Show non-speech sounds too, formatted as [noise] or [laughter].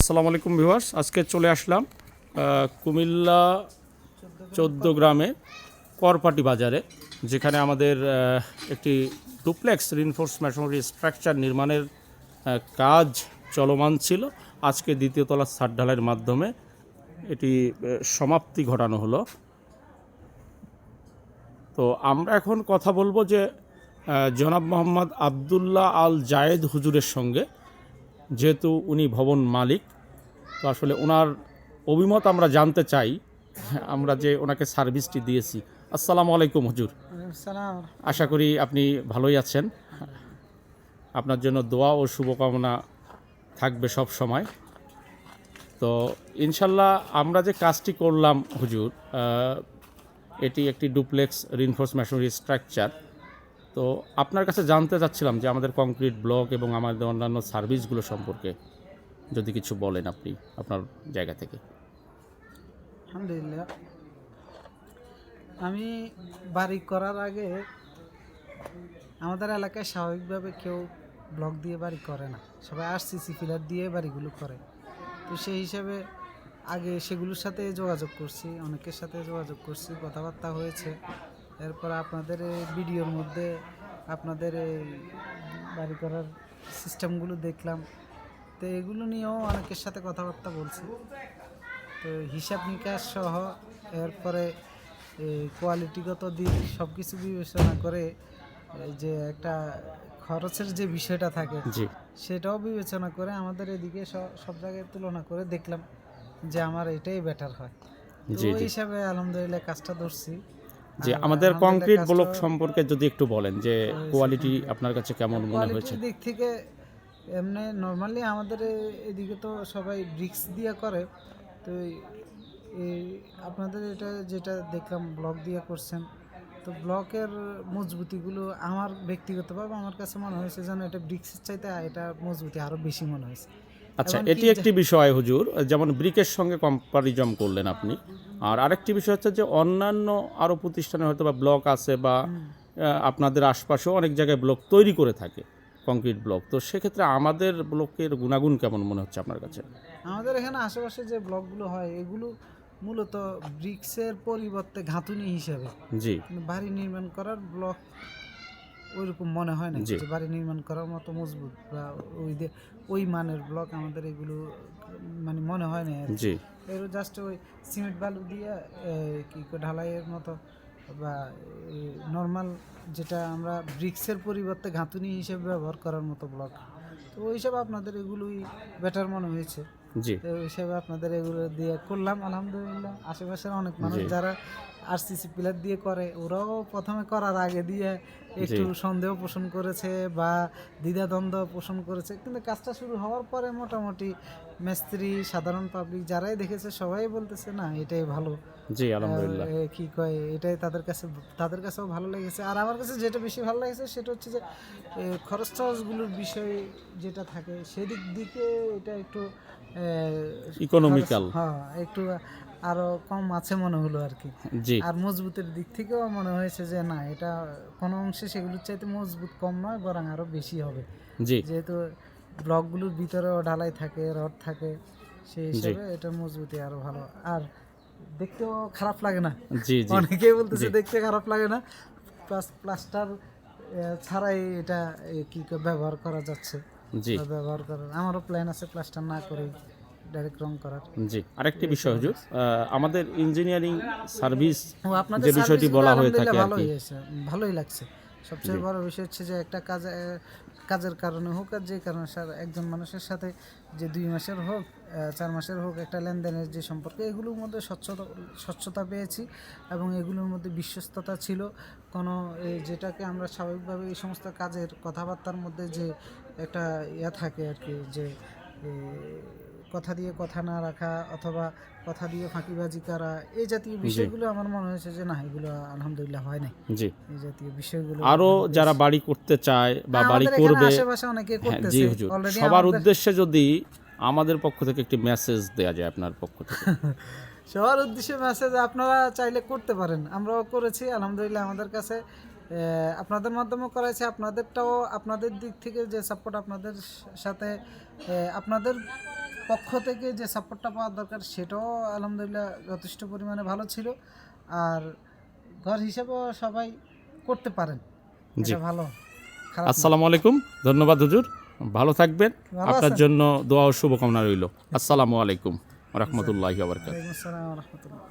আসসালামু আলাইকুম ভিউয়ার্স, আজকে চলে আসলাম কুমিল্লা চোদ্দ গ্রামে করপাটি বাজারে, যেখানে আমাদের একটি ডুপ্লেক্স রিনফোর্স মেশনারি স্ট্রাকচার নির্মাণের কাজ চলমান ছিল। আজকে দ্বিতীয় তলা ছাদ ঢালাইয়ের মাধ্যমে এটি সমাপ্তি ঘটানো হলো। তো আমরা এখন কথা বলব যে জনাব মোহাম্মদ আবদুল্লাহ আল জায়েদ হুজুরের সঙ্গে। যেহেতু উনি ভবন মালিক তো আসলে ওনার অভিমত আমরা জানতে চাই আমরা যে ওনাকে সার্ভিসটি দিয়েছি। আসসালামু আলাইকুম হুজুর। আশা করি আপনি ভালোই আছেন। আপনার জন্য দোয়া ও শুভকামনা থাকবে সব সময়। তো ইনশাল্লাহ আমরা যে কাজটি করলাম হুজুর এটি একটি ডুপ্লেক্স রিনফোর্স মেশনারি স্ট্রাকচার তো আপনার কাছে জানতে চাচ্ছিলাম যে আমাদের কংক্রিট ব্লক এবং আমাদের অন্যান্য সার্ভিসগুলো সম্পর্কে যদি কিছু বলেন আপনি আপনার জায়গা থেকে। আলহামদুলিল্লাহ। আমি বাড়ি করার আগে আমাদের এলাকায় স্বাভাবিকভাবে কেউ ব্লক দিয়ে বাড়ি করে না। সবাই আরসিসি ফিলার দিয়ে বাড়িগুলো করে। তো সেই হিসাবে আগে সেগুলোর সাথে যোগাযোগ করছি, অনেকের সাথে যোগাযোগ করছি, কথাবার্তা হয়েছে। এরপর আপনাদের এই ভিডিওর মধ্যে আপনাদের এই বাড়ি করার সিস্টেমগুলো দেখলাম। তো এগুলো নিয়েও অনেকের সাথে কথাবার্তা বলছি। তো হিসাব নিকাশ সহ এরপরে কোয়ালিটিগত দিক সব কিছু বিবেচনা করে যে একটা খরচের যে বিষয়টা থাকে সেটাও বিবেচনা করে আমাদের এদিকে সব জায়গায় তুলনা করে দেখলাম যে আমার এটাই বেটার হয়। তো ওই হিসাবে আলহামদুলিল্লাহ কাজটা ধরছি। যে আমাদের কংক্রিট ব্লক সম্পর্কে যদি একটু বলেন যে কোয়ালিটি আপনার কাছে কেমন মনে হয়েছে? দিক থেকে এমনি নর্মালি আমাদের এদিকে তো সবাই ব্রিক্স দিয়ে করে। তো এই আপনাদের এটা যেটা দেখলাম ব্লক দিয়ে করছেন তো ব্লকের মজবুতিগুলো আমার ব্যক্তিগতভাবে আমার কাছে মনে হয়েছে যেন এটা ব্রিক্সের চাইতে এটা মজবুতি আরও বেশি মনে হয়েছে। আচ্ছা এটি একটি বিষয় হুজুর যেমন ব্রিকের সঙ্গে কম্পারিজম করলেন আপনি আর আরেকটি বিষয় হচ্ছে যে অন্যান্য আরও প্রতিষ্ঠানে হয়তো বা ব্লক আছে বা আপনাদের আশপাশেও অনেক জায়গায় ব্লক তৈরি করে থাকে কংক্রিট ব্লক। তো সেক্ষেত্রে আমাদের ব্লকের গুণাগুণ কেমন মনে হচ্ছে আপনার কাছে? আমাদের এখানে আশেপাশে যে ব্লকগুলো হয় এগুলো মূলত ব্রিক্সের পরিবর্তে ঘাতুনি হিসেবে জি। বাড়ি নির্মাণ করার ব্লক ওইরকম মনে হয় না। যে বাড়ি নির্মাণ করার মতো মজবুত বা ওই যে ওই মানের ব্লক আমাদের এগুলো মানে মনে হয় না এর জাস্ট ওই সিমেন্ট বালু দিয়ে কি কো- ঢালাইয়ের মতো বা নর্মাল যেটা আমরা ব্রিক্সের পরিবর্তে ঘাতুনি হিসেবে ব্যবহার করার মতো ব্লক তো ওই হিসাবে আপনাদের এগুলোই বেটার মনে হয়েছে। জি। তো হিসাবে আপনাদের এগুলো দিয়ে করলাম আলহামদুলিল্লাহ। আশেপাশের অনেক মানুষ যারা আরসিসি পিলার দিয়ে করে ওরাও প্রথমে করার আগে দিয়ে একটু সন্দেহ পোষণ করেছে বা দ্বিধাদ্বন্দ্ব পোষণ করেছে। কিন্তু কাজটা শুরু হওয়ার পরে মোটামুটি মিস্ত্রি সাধারণ পাবলিক যারাই দেখেছে সবাই বলতেছে না এটাই ভালো। জি আলহামদুলিল্লাহ। কি কয় এটাই তাদের কাছে তাদের কাছেও ভালো লেগেছে। আর আমার কাছে যেটা বেশি ভালো লেগেছে সেটা হচ্ছে যে খরচ টরচগুলোর বিষয় যেটা থাকে সেদিক দিকে এটা একটু ইকোনমিক্যাল হ্যাঁ একটু আরও কম আছে মনে হলো আর কি। আর মজবুতের দিক থেকেও মনে হয়েছে যে না এটা কোনো অংশে সেগুলোর চাইতে মজবুত কম নয় বরং আরও বেশি হবে। জি। যেহেতু ব্লকগুলোর ভিতরেও ঢালাই থাকে রড থাকে সেই হিসাবে এটা মজবুতি আরও ভালো। আর দেখতেও খারাপ লাগে না। জি জি। অনেকেই বলতেছে দেখতে খারাপ লাগে না। প্লাস প্লাস্টার ছাড়াই এটা কি ক- ব্যবহার করা যাচ্ছে। জি। ব্যবহার করার আমারও প্ল্যান আছে প্লাস্টার না করে ডাইরেক্ট রং করার। জি আরেকটি বিষয় হুজুর আমাদের ইঞ্জিনিয়ারিং সার্ভিস যে বিষয়টি বলা হয়ে থাকে আর কি। ভালোই লাগছে। সবচেয়ে বড় বিষয় হচ্ছে যে একটা কাজে কাজের কারণে হোক আর যে কারণে স্যার একজন মানুষের সাথে যে দুই মাসের হোক চার মাসের হোক একটা লেনদেনের যে সম্পর্ক এগুলোর মধ্যে স্বচ্ছতা স্বচ্ছতা পেয়েছি এবং এগুলোর মধ্যে বিশ্বস্ততা ছিল। কোনো এই যেটাকে আমরা স্বাভাবিকভাবে এই সমস্ত কাজের কথাবার্তার মধ্যে যে একটা ইয়া থাকে আর কি যে কথা দিয়ে কথা না রাখা অথবা কথা দিয়ে ফাঁকিবাজি করা এই জাতীয় বিষয়গুলো আমার মনে হয়েছে যে না এগুলো আলহামদুলিল্লাহ হয় নাই। জি। এই জাতীয় বিষয়গুলো আরও যারা বাড়ি করতে চায় বা বাড়ি করবে আশেপাশে অনেকে হ্যাঁ করতেছে। অলরেডি সবার উদ্দেশ্যে যদি আমাদের পক্ষ থেকে একটি মেসেজ দেওয়া যায় আপনার পক্ষ থেকে। [laughs] সবার উদ্দেশ্যে মেসেজ আপনারা চাইলে করতে পারেন। আমরাও করেছি আলহামদুলিল্লাহ আমাদের কাছে আপনাদের মাধ্যমে করাইছে আপনাদেরটাও আপনাদের দিক থেকে যে সাপোর্ট আপনাদের সাথে আপনাদের পক্ষ থেকে যে সাপোর্টটা পাওয়ার দরকার সেটাও আলহামদুলিল্লাহ যথেষ্ট পরিমাণে ভালো ছিল। আর ঘর হিসেবেও সবাই করতে পারেন। জি। এটা ভালো। আসসালামু আলাইকুম ধন্যবাদ হুজুর। ভালো থাকবেন আপনার জন্য দোয়া ও শুভকামনা রইল। আসসালামু আলাইকুম রহমতুল্লাহি আবরকাত ওয়ালাইকুম আসসালাম রহমতুল্লাহ।